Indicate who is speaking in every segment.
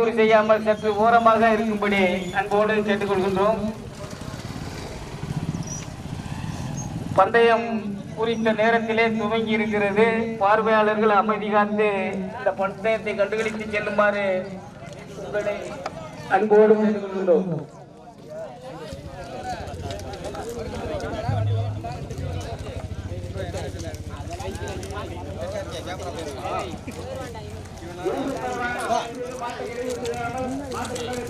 Speaker 1: இடையூறு செய்யாமல் சற்று ஓரமாக இருக்கும்படி அன்போடு கேட்டுக்கொள்கின்றோம். பந்தயம் குறித்த நேரத்திலே துவங்கி இருக்கிறது. பார்வையாளர்கள் அமைதி காத்து இந்த பந்தயத்தை கண்டுகளித்து செல்லுமாறு உங்களை அன்போடு கேட்டுக்கொள்கின்றோம். மாற்று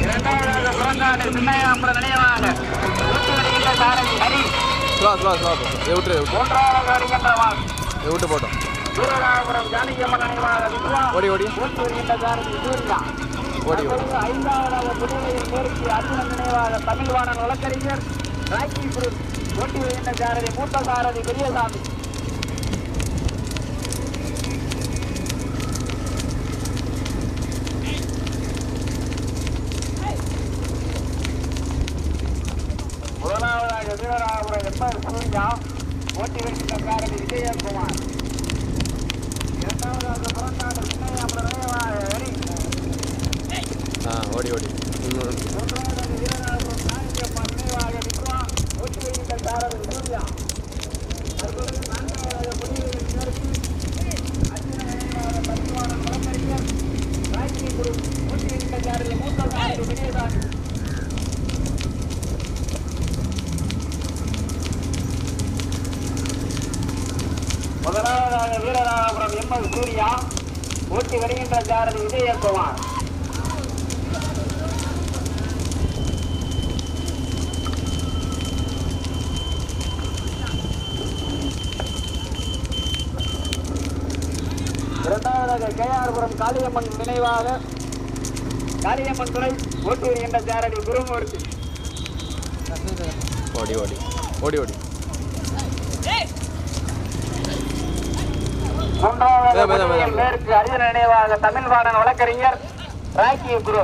Speaker 1: இரண்டாவதாக புறங்காடு சின்னையாம்பரம் நிலையமாக ஓட்டி சாரதி ஹரி
Speaker 2: ஸ்லோ ஸ்லோ ஸ்லோ விட்டு
Speaker 1: மூன்றாவதாக வருகின்ற
Speaker 2: விட்டு போட்டோம்
Speaker 1: வீரராபுரம் ஜானகியம்மன் நினைவாக வித்வா
Speaker 2: ஓடி ஓடி
Speaker 1: ஓட்டி சாரதி சூர்யா
Speaker 2: ஓடி ஓடி
Speaker 1: ஐந்தாவதாக புதுவையில் மேற்கு அர்ஜுனன் நினைவாக தமிழ்வாணன் வழக்கறிஞர் ராக்கி குரூப் ஓட்டி வருகின்ற சாரதி மூத்த சாரதி பெரியசாமி ஓட்டி வருகின்ற காரணி விஜயகுமார் இரண்டாவதாக புறக்காடு
Speaker 2: விஜயகுமார் ஓடி ஓடி.
Speaker 1: வீரராபுரம் சூர்யா ஓட்டி வருகின்ற சாரதி விஜயகுமார். இரண்டாவதாக கேஆர்புரம் காளியம்மன் நினைவாக காளியம்மன் துறை ஓட்டி வருகின்ற சாரதி குருமூர்த்தி.
Speaker 2: ஓடி ஓடி. ஓடி ஓடி.
Speaker 1: மேற்கு நினைவாக தமிழ்வாணன் வழக்கறிஞர் ராக்கி குரு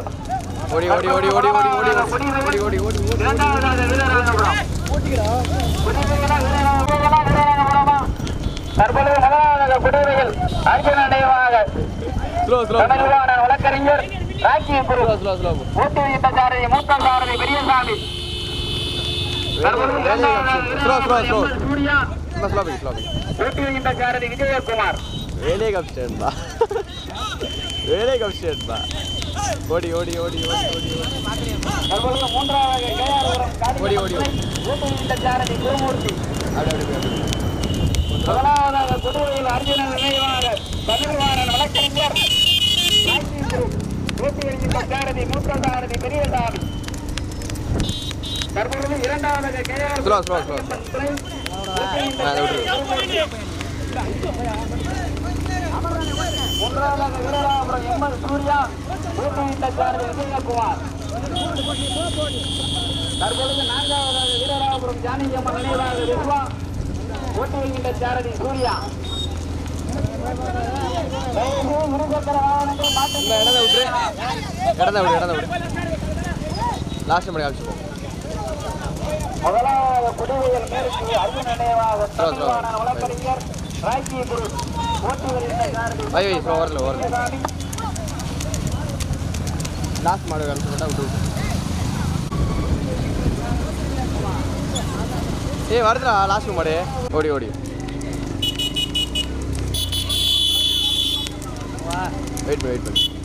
Speaker 2: ஓடி ஓடி ஓடி ஓடி ஓடி ஓடி ஓடி ஓடி ஓடி ஓடி
Speaker 1: இரண்டாவதாக வீரராகபுரம் குடிமையில வீரராகபுரமா, வீரராகபுரமா? தற்பொழுது முதலாவதாக குடிமையில் அர்ஜுன நினைவாக வழக்கறிஞர் Rocky Guru
Speaker 2: slow slow slow
Speaker 1: ஊட்டி வைத்த சாரதி மூத்த சாரதி பெரியசாமி throw throw throw
Speaker 2: வேலை கப்ஷன் வேலை கப்ஷன் தான் ஓடி ஓடி ஓடி மூன்றாவது ஓடி ஓடி
Speaker 1: ஓட்டி சாரதி குருமூர்த்தி
Speaker 2: அப்படி அப்படி
Speaker 1: முதலாவதாக புதுவையில் அர்ஜுனன் நினைவாக பதிர்வாணன் வழக்கறிஞர் போட்டி வருகின்ற சாரதி மூத்த சாரதி தற்பொழுது இரண்டாவது K
Speaker 2: R slow slow slow
Speaker 1: மூன்றாவது வீரராபுரம் எம் எஸ் சூர்யா ஊக்குவித்த சார் விஜயகுமார். தற்பொழுது நான்காவதாக வீரராபுரம் ஜானகியம்மன் நினைவாக விருவா ஊட்டுவிக்கின்ற சாரதி சூர்யா.
Speaker 2: கடந்த விடு கடந்த விடு. கடந்த விடு லாஸ்ட் மணி காமிச்சுப்போம்
Speaker 1: முதலாவது குடிமையில் மேற்கு அருள் நினைவாக தமிழ்வான வழக்கறிஞர் ராஜி குரு ஓட்டி வருகின்ற
Speaker 2: லாஸ்ட் மாடு கலந்து விட்டு ஏய் வருதுடா லாஸ்ட் மாடு. ஓடி ஓடி. வெயிட் பண்ணு வெயிட் பண்ணு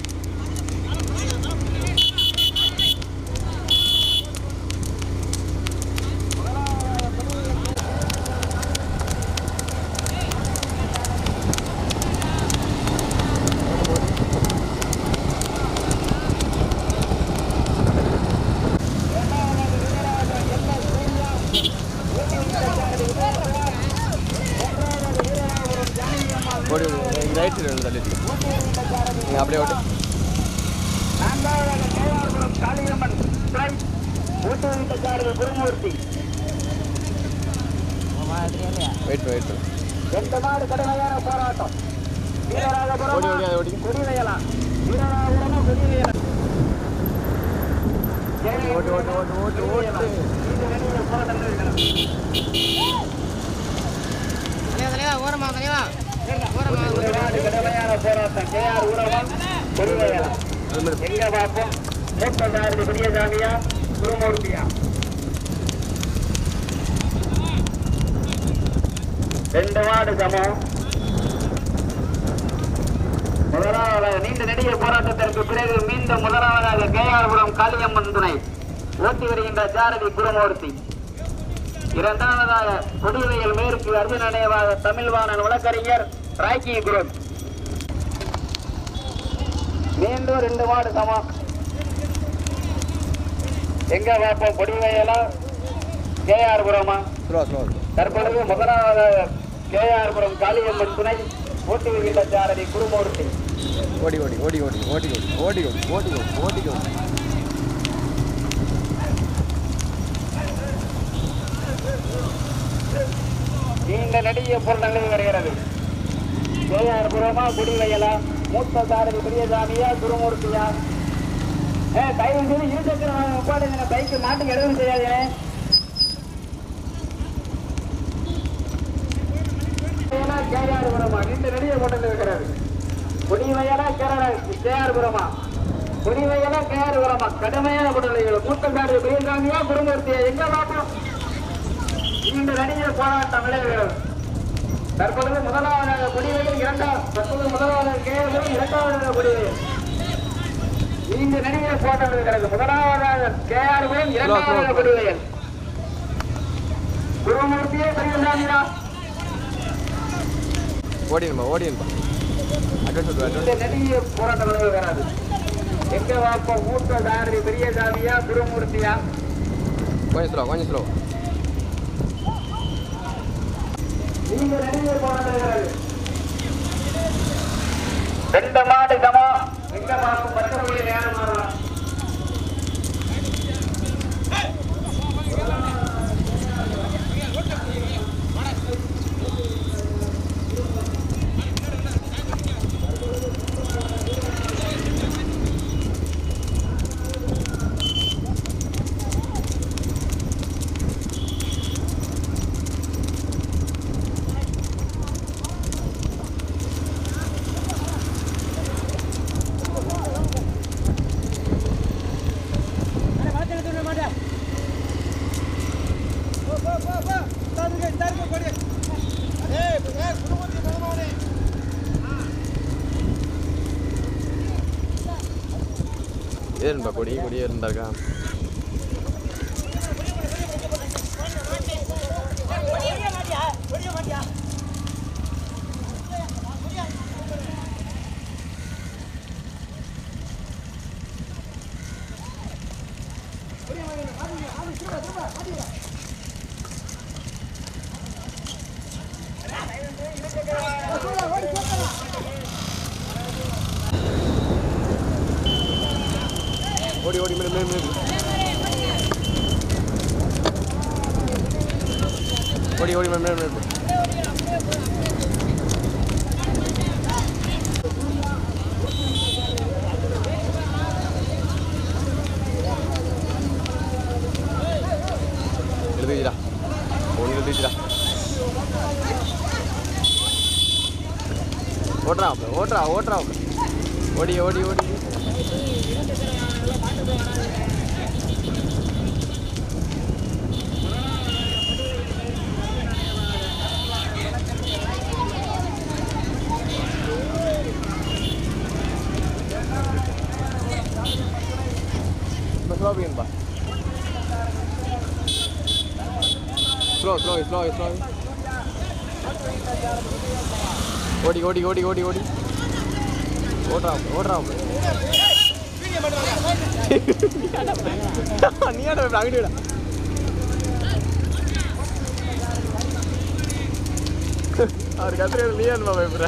Speaker 1: ரைட்டு எந்தமாடு கடுமையான போராட்டம். வீரராகபுரம் வீரராகபுரம் கொடிநிலையலாம்
Speaker 2: ஓட்டு ஓட்டு ஓட்டு ஓட்டு ஓட்டு
Speaker 1: ஓரமா தனியா ஓரமா குருமூர்த்தியா? ரெண்டு மாடு சமம். முதலாவதாக நீண்ட நெடிய போராட்டத்திற்கு பிறகு மீண்டும் முதலாவதாக கேஆர்புரம் காளியம்மன் துணை. ஓட்டி வருகின்ற சாரதி குருமூர்த்தி. இரண்டாவதாக கொடிவையில் மேற்கு அர்ஜுன நினைவாக தமிழ்வாணன் வழக்கறிஞர் ராக்கி குரூப் மீண்டும் ரெண்டு மாடு சமம். எங்க பார்ப்போம்? கொடிவையலா? கேஆர்புரமா தற்பொழுது முதலாவதாக கேஆர்புரம் காளியம்மன் துணை ஓட்டி வருகின்ற சாரதி குருமூர்த்தி
Speaker 2: ஓடி ஓடி ஓடி ஓடி ஓடி ஓடி ஓடி ஓடி ஓடி ஓடி ஓடி
Speaker 1: நீண்ட நெடிய பொருள் வருகிறது கேஆர்புரமா குடிவையலா மூத்த சாரதி பெரியசாமியா குருமூர்த்தியா ஏ தயவு செய்து இருசக்கர பைக்கு நாட்டுக்கு இடவும் செய்யாதே கேஆர்புரமா? நின்று நெடிய போட்டு இருக்கிறாரு. குடிமையெல்லாம் கேஆர்புரமா? குடிமையெல்லாம் கேஆர்புரமா? கடுமையான உடல்நிலைகள் கூட்டங்காடு பிரியங்காமியா குடும்பத்தியா எங்க பார்ப்போம் நீண்ட நடிகர் போராட்டம் விளைவுகிறது தற்பொழுது முதலாவது முடிவையில் இரண்டாம் தற்பொழுது முதலாவது கேள்வியில் இரண்டாவது முடிவு நீண்ட நடிகர் போராட்டம் இருக்கிறது முதலாவதாக கேஆர்புரம் இரண்டாவது முடிவையில் குருமூர்த்தியே பிரியங்காமியா
Speaker 2: ஓடிடுமா ஓடிடுமா? அட்வான்ஸ்
Speaker 1: போராட்ட விளைவு வராது எங்க வாப்பா மூத்த தாரி பெரியசாமியா குருமூர்த்தியா?
Speaker 2: கொஞ்சம் ஸ்லோ கொஞ்சம் ஸ்லோ
Speaker 1: ரெண்டு மாடு தமா எங்க பாப்பு பச்சை மொழி நேரம் மாறலாம்
Speaker 2: அடி கூடயே இருந்தாக்கா ஓடி ஓடி மேம் மேலே ஒன்று எழுதிடா ஓட்டுறா ஓட்டுறா ஓட்டுறா ஓடி ஓடி ஓடி ஸ்லோ பா ஸ்லோ ஸ்லோ ஓடி ஓடி ஓடி ஓடி ஓடி. ஓடுறா ஓடுறா நீ அங்கிட்டு விடா அவர் கத்துறது நீ அனுப்ப பயப்படுற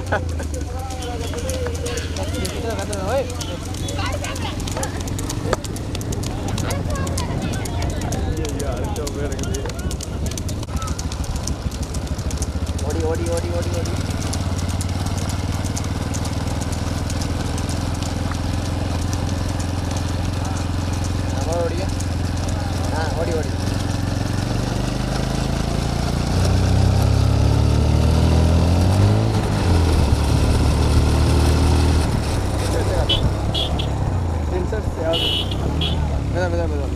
Speaker 2: ஐயோ அடுத்த பேர் இருக்குது ஓடி ஓடி ஓடி ஓடி ஓடி நம்ம ஓடியா ஆ ஓடி ஓடி மெதா மெதா மெதா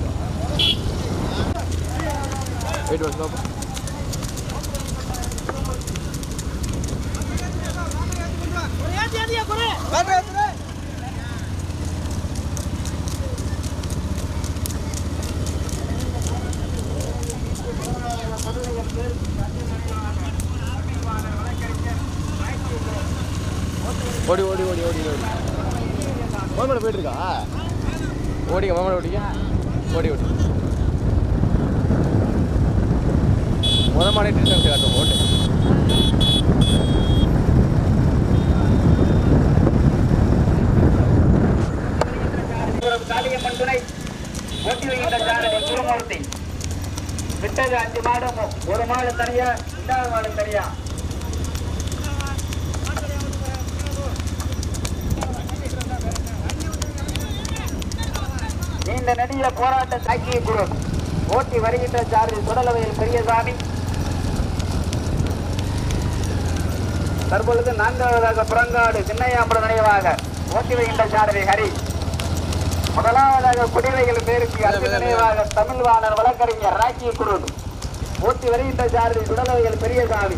Speaker 2: வெயிட் வாட்ச் பாப்பா ஓடி ஓடி ஓடி ஓடி ஓடி மாமலை போயிட்டு இருக்கா ஓடிங்க மாமலை ஓடிங்க ஓடி ஓடி. முத மாடி டிஸ்டன்ஸ் காட்டும் ஓட்டு.
Speaker 1: காளியம்மன் துணை ஓட்டி வைக்கின்ற சாரதி குருமூர்த்தி விட்டது அஞ்சு மாடு ஒரு மாடு தனியா இரண்டாவது மாடு தனியா. நீண்ட நெடிய போராட்ட சாக்கிய குரு ஓட்டி வருகின்ற சாரதி சுடலவையில் பெரியசாமி தற்பொழுது நான்காவதாக புறங்காடு சின்னையாம்பரம் நினைவாக ஓட்டி வருகின்ற சாரதி ஹரி. முதலாவதாக குடிவைகள் பேருக்கு அன்பு நினைவாக தமிழ்வாணர் வழக்கறிஞர் ராக்கி குருடு ஓட்டி வருகின்ற சாரதி சுடலவையில் பெரியசாமி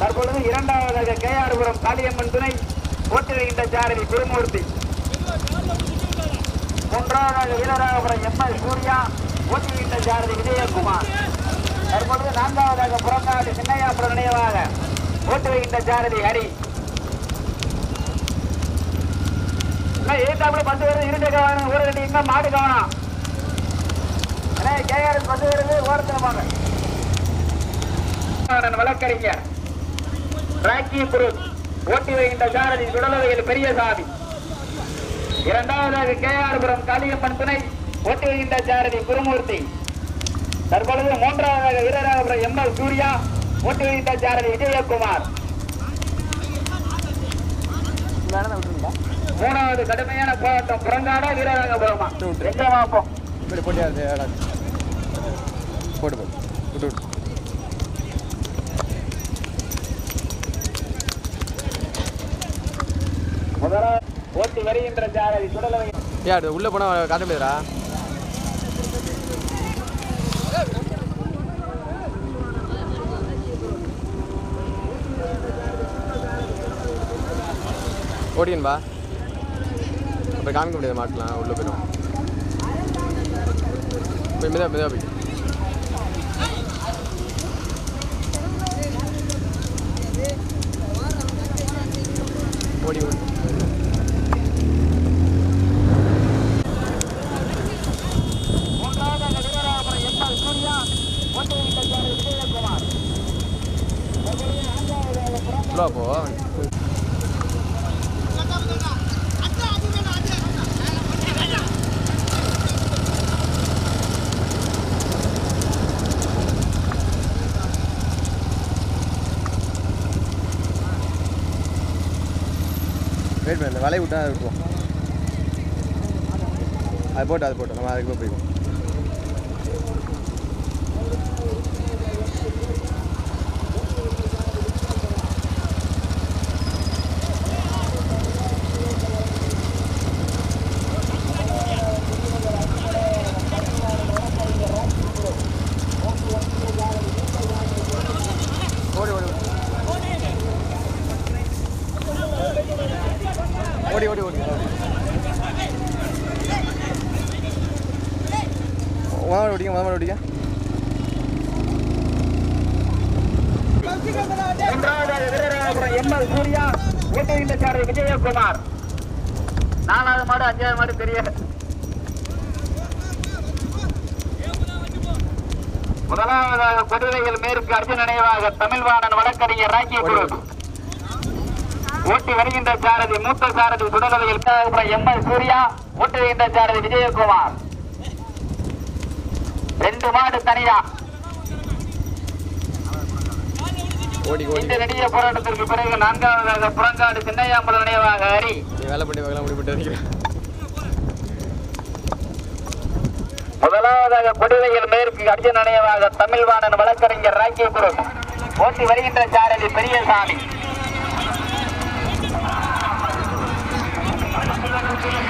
Speaker 1: தற்பொழுது இரண்டாவதாக கேஆர்புரம் காளியம்மன் துணை. ஓட்டி வருகின்ற சாரதி குருமூர்த்தி. மூன்றாவதாக வீரராகபுரம் எம் எஸ் சூர்யா போட்டியிட்ட சாரதி விஜயகுமார். தற்பொழுது நான்காவதாக புறநாடு சின்னையாபுரம் நினைவாக ஓட்டி வைக்கின்ற சாரதி ஹரி. ஏத்தாப்புல பத்து வருது இருட்டு கவனம் ஊர கட்டி இங்க மாடு கவனம் கேஆர்எஸ் பத்து வருது ஓரத்தில் போங்க. வழக்கறிஞர். ராக்கி குரு ஓட்டி வைக்கின்ற சாரதி சுடலவையில் பெரியசாமி இரண்டாவதாக கேஆர்புரம் காளியம்மன் துணை போட்டி வருகின்ற சாரதி குருமூர்த்தி. தற்பொழுது மூன்றாவதாக வீரராகபுரம் எம் எல் சூர்யா போட்டி வருகின்ற சாரதி விஜயகுமார். மூணாவது கடுமையான போராட்டம் புறங்காடா வீரராகபுரமா எங்க பார்ப்போம்?
Speaker 2: இப்படி போட்டியாது அது ஏடா. போட்டு போட்டு விட்டு விட்டு
Speaker 1: முதலாவது ஓட்டி வருகின்ற சாரதி சுடலவை.
Speaker 2: அது உள்ளே போனால் காட்ட முடியாதா ஓடியன்பா இப்போ காமிக்க முடியாது மாட்டலாம் உள்ளே போயிடும். போய் மெதா மெதா போய். ஓடி ஓடி
Speaker 1: மூன்றாவதாக வீரராகபுரம் எம் எஸ் சூர்யா ஓட்டி வருகின்ற சாரதி விஜயகுமார் தற்பொழுது நான்காவதாக புறங்காடு
Speaker 2: உள்ளே போ வெயிட் பண்ணு வலையை விட்டா இருக்கும் அது போட்டு அது போட்டு நம்ம அதுக்கு போய் போய்க்கும் ஓடி ஓடி ஓடி ஓடி ஓடி மாமன் ஓடிங்க மாமன்
Speaker 1: சூர்யா ஓட்டி விஜயகுமார் நாலாவது மாடு அஞ்சாவது மாடு தெரியல முதலாவதாக கொடுவைகள் மேற்கு அர்ஜுன் நினைவாக தமிழ்வாணன் வழக்கறிஞர் ராக்கி குரு ஓட்டி வருகின்ற சாரதி மூத்த சாரதி சுடலவையில் எம் எல் சூர்யா ஓட்டி சாரதி விஜயகுமார். ரெண்டு மாடு தனியா. இந்த நெடிய போராட்டத்திற்கு பிறகு நான்காவதாக புறங்காடு சின்னையாம்பலம் நினைவாக ஹரி
Speaker 2: வேலை பண்ணி வேலை முடி பண்ணிட்டு நினைக்கிறேன்
Speaker 1: முதலாவதாக கொடிவையில் மேற்கு அர்ஜுன் நினைவாக தமிழ்வாணன் வழக்கறிஞர் ராக்கியபுரம் ஓட்டி வருகின்ற சாரதி பெரியசாமி.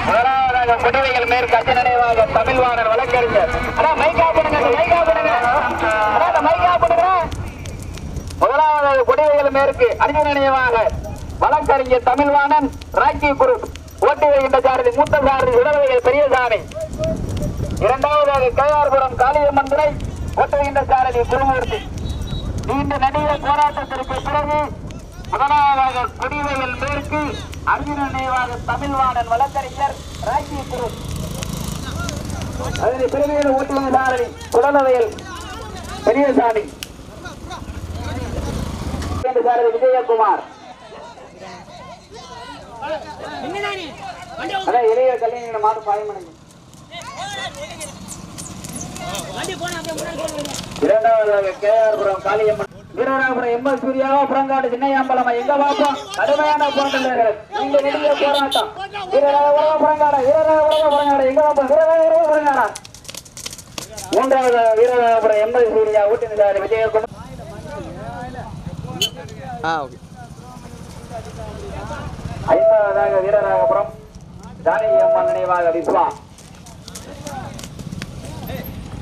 Speaker 1: முதலாவதாக கொடிவையில் மேற்கு அச்ச நினைவாக தமிழ்வாணன் வழக்கறிஞர். அடா மைக்கா பண்ணுங்க மைக்கா பண்ணுங்க. அடா மைக்கா பண்ணுங்க முதலாவதாக குடிவைகள் மேற்கு அஞ்சு நினைவாக வழக்கறிஞர் தமிழ்வாணன் ராக்கி குரூப். ஓட்டி வருகின்ற சாரதி மூத்த சாரதி உடல்வைகள் பெரியசாமி இரண்டாவதாக கேஆர்புரம் காளியம்மன் துறை ஓட்டுகின்ற சாரதி குருமூர்த்தி நீண்ட நடிகர் போராட்டத்திற்கு பிறகு முதலாவதாக குடிவையில் மேற்கு அர்ஜுன நினைவாக தமிழ்வாணன் வழக்கறிஞர் ராஜி குரு. அதனை பிறகு ஓட்டுகின்ற சாரதி குடலவையில் பெரியசாமி. விஜயகுமார். இளைய கல்யாண மாடு பாயமணிங்க இரண்டாவதாக கேஆர்புரம் காளியம்மன். வீரராபுரம் எம் எஸ் சூர்யாவா புறங்காடு சின்னையாம்பலமா எங்க பார்ப்போம் கடுமையான போராட்டம் நீங்க நெடிய போராட்டம். வீரராபுரம் புறங்காடு. வீரராபுரம் புறங்காடு. எங்க பார்ப்போம் வீரராபுரம் புறங்காடா. மூன்றாவது வீரராபுரம் எம் எஸ் சூர்யா ஊட்டினார் விஜயகுமார்.
Speaker 2: ஆ ஓகே
Speaker 1: ஐந்தாவதாக வீரராகபுரம் ஜானகி நினைவாக விஸ்வா.